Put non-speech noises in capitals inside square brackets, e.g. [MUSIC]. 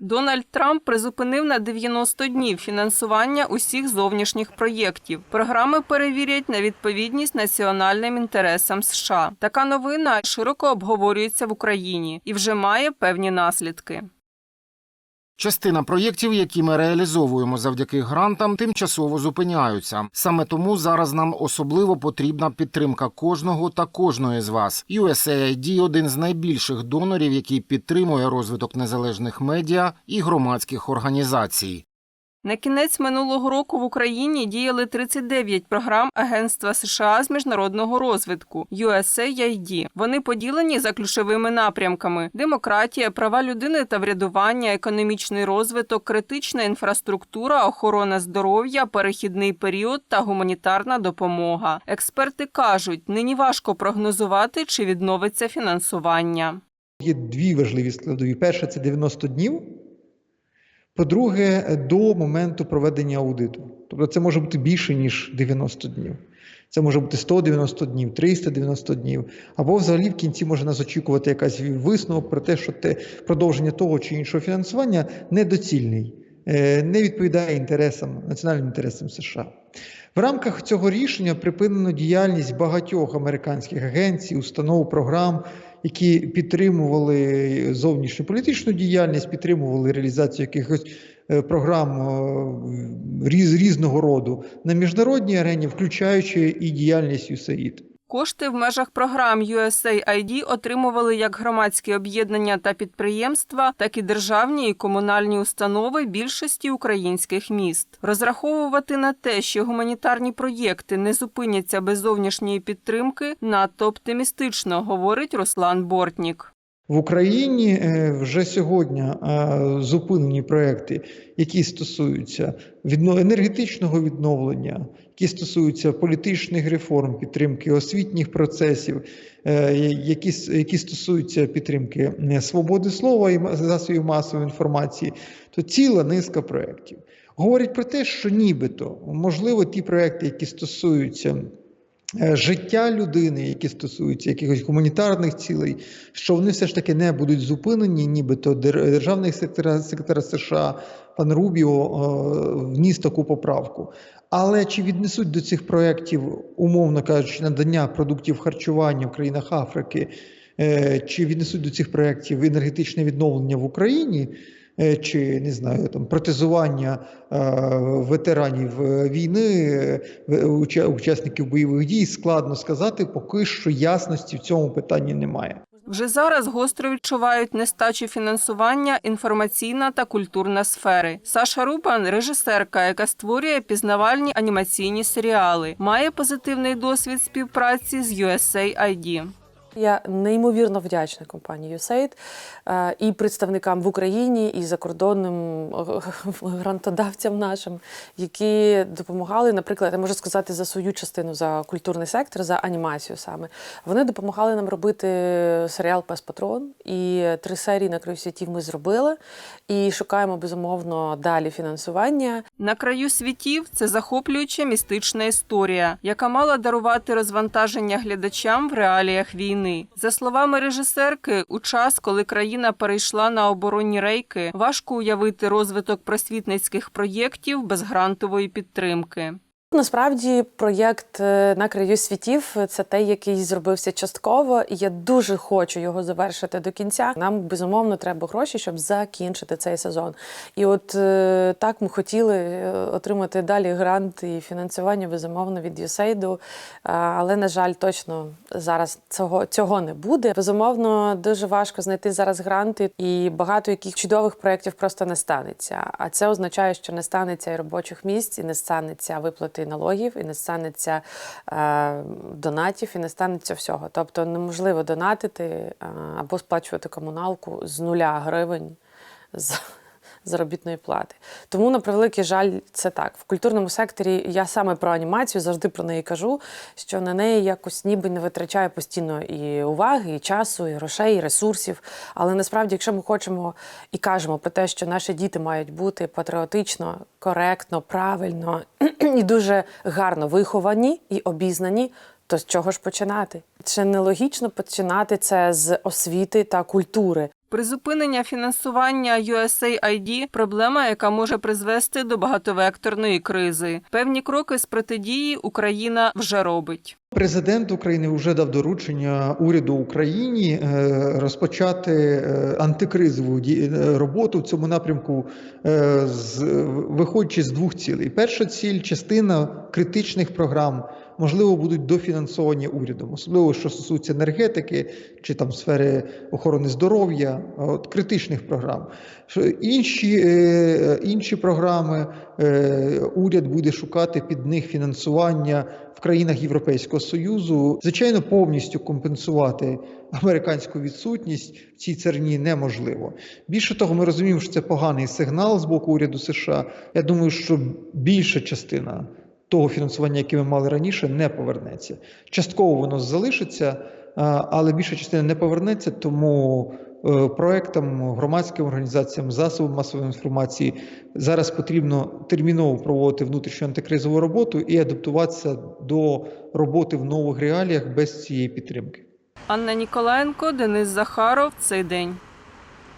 Дональд Трамп призупинив на 90 днів фінансування усіх зовнішніх проєктів. Програми перевірять на відповідність національним інтересам США. Така новина широко обговорюється в Україні і вже має певні наслідки. Частина проєктів, які ми реалізовуємо завдяки грантам, тимчасово зупиняються. Саме тому зараз нам особливо потрібна підтримка кожного та кожної з вас. USAID – один з найбільших донорів, який підтримує розвиток незалежних медіа і громадських організацій. На кінець минулого року в Україні діяли 39 програм Агентства США з міжнародного розвитку USAID. Вони поділені за ключовими напрямками: демократія, права людини та врядування, економічний розвиток, критична інфраструктура, охорона здоров'я, перехідний період та гуманітарна допомога. Експерти кажуть, нині важко прогнозувати, чи відновиться фінансування. Є дві важливі складові. Перше це 90 днів. По-друге, до моменту проведення аудиту. Тобто це може бути більше, ніж 90 днів. Це може бути 190 днів, 390 днів. Або взагалі в кінці може нас очікувати якась висновок про те, що те продовження того чи іншого фінансування недоцільний, е, не відповідає інтересам, національним інтересам США. В рамках цього рішення припинено діяльність багатьох американських агенцій, установ, програм, які підтримували зовнішню політичну діяльність, підтримували реалізацію якихось е, програм е, різ, різного роду на міжнародній арені, включаючи і діяльність USAID. Кошти в межах програм USAID отримували як громадські об'єднання та підприємства, так і державні і комунальні установи більшості українських міст. Розраховувати на те, що гуманітарні проєкти не зупиняться без зовнішньої підтримки, надто оптимістично, говорить Руслан Бортнік. В Україні е, вже сьогодні е, зупинені проекти, які стосуються енергетичного відновлення, які стосуються політичних реформ, підтримки освітніх процесів, е, які, які стосуються підтримки е, свободи слова і засобів масової інформації, то ціла низка проєктів. Говорять про те, що нібито можливо ті проекти, які стосуються е, життя людини, які стосуються якихось гуманітарних цілей, що вони все ж таки не будуть зупинені, нібито дер- державний секретар, секретар США пан Рубіо е, вніс таку поправку. Але чи віднесуть до цих проєктів, умовно кажучи, надання продуктів харчування в країнах Африки, е, чи віднесуть до цих проєктів енергетичне відновлення в Україні? е, Чи не знаю, там протезування ветеранів війни, учасників бойових дій складно сказати, поки що ясності в цьому питанні немає. Вже зараз гостро відчувають нестачу фінансування інформаційна та культурна сфери. Саша Рубан режисерка, яка створює пізнавальні анімаційні серіали, має позитивний досвід співпраці з USAID. Я неймовірно вдячна компанії USAID е, і представникам в Україні, і закордонним е, [LAUGHS] грантодавцям нашим, які допомагали, наприклад, я можу сказати за свою частину за культурний сектор, за анімацію саме. Вони допомагали нам робити серіал Пес Патрон. І три серії на краю світів ми зробили. І шукаємо безумовно далі фінансування. На краю світів це захоплююча містична історія, яка мала дарувати розвантаження глядачам в реаліях війни. За словами режисерки, у час, коли країна перейшла на оборонні рейки, важко уявити розвиток просвітницьких проєктів без грантової підтримки. Насправді проєкт е, на краю світів це той, який зробився частково, і я дуже хочу його завершити до кінця. Нам безумовно треба гроші, щоб закінчити цей сезон. І от е, так ми хотіли е, отримати далі грант і фінансування безумовно від А, але на жаль, точно зараз цього цього не буде. Безумовно, дуже важко знайти зараз гранти, і багато яких чудових проєктів просто не станеться. А це означає, що не станеться і робочих місць, і не станеться виплати налогів, і не станеться е, донатів, і не станеться всього. Тобто неможливо донатити е, або сплачувати комуналку з нуля гривень. Заробітної плати. Тому, на превеликий жаль, це так. В культурному секторі я саме про анімацію завжди про неї кажу, що на неї якось ніби не витрачає постійно і уваги, і часу, і грошей, і ресурсів. Але насправді, якщо ми хочемо і кажемо про те, що наші діти мають бути патріотично, коректно, правильно [CLEARS THROAT] і дуже гарно виховані і обізнані. То з чого ж починати? Чи нелогічно починати це з освіти та культури? Призупинення фінансування USAID – проблема, яка може призвести до багатовекторної кризи. Певні кроки з протидії Україна вже робить. Президент України вже дав доручення уряду Україні е, розпочати е, антикризову е, роботу в цьому напрямку, виходячи з двох цілей. Перша ціль частина критичних програм. Можливо, будуть дофінансовані урядом, особливо що стосується енергетики чи там сфери охорони здоров'я, от критичних програм. Інші, е, інші програми е, уряд буде шукати під них фінансування в країнах Європейського Союзу. Звичайно, повністю компенсувати американську відсутність в цій церні неможливо. Більше того, ми розуміємо, що це поганий сигнал з боку уряду США. Я думаю, що більша частина того фінансування, яке ми мали раніше, не повернеться. Частково воно залишиться, але більша частина не повернеться, тому е, проектам, громадським організаціям, засобам масової інформації зараз потрібно терміново проводити внутрішню антикризову роботу і адаптуватися до роботи в нових реаліях без цієї підтримки. Анна Ніколаєнко, Денис Захаров. Цей день.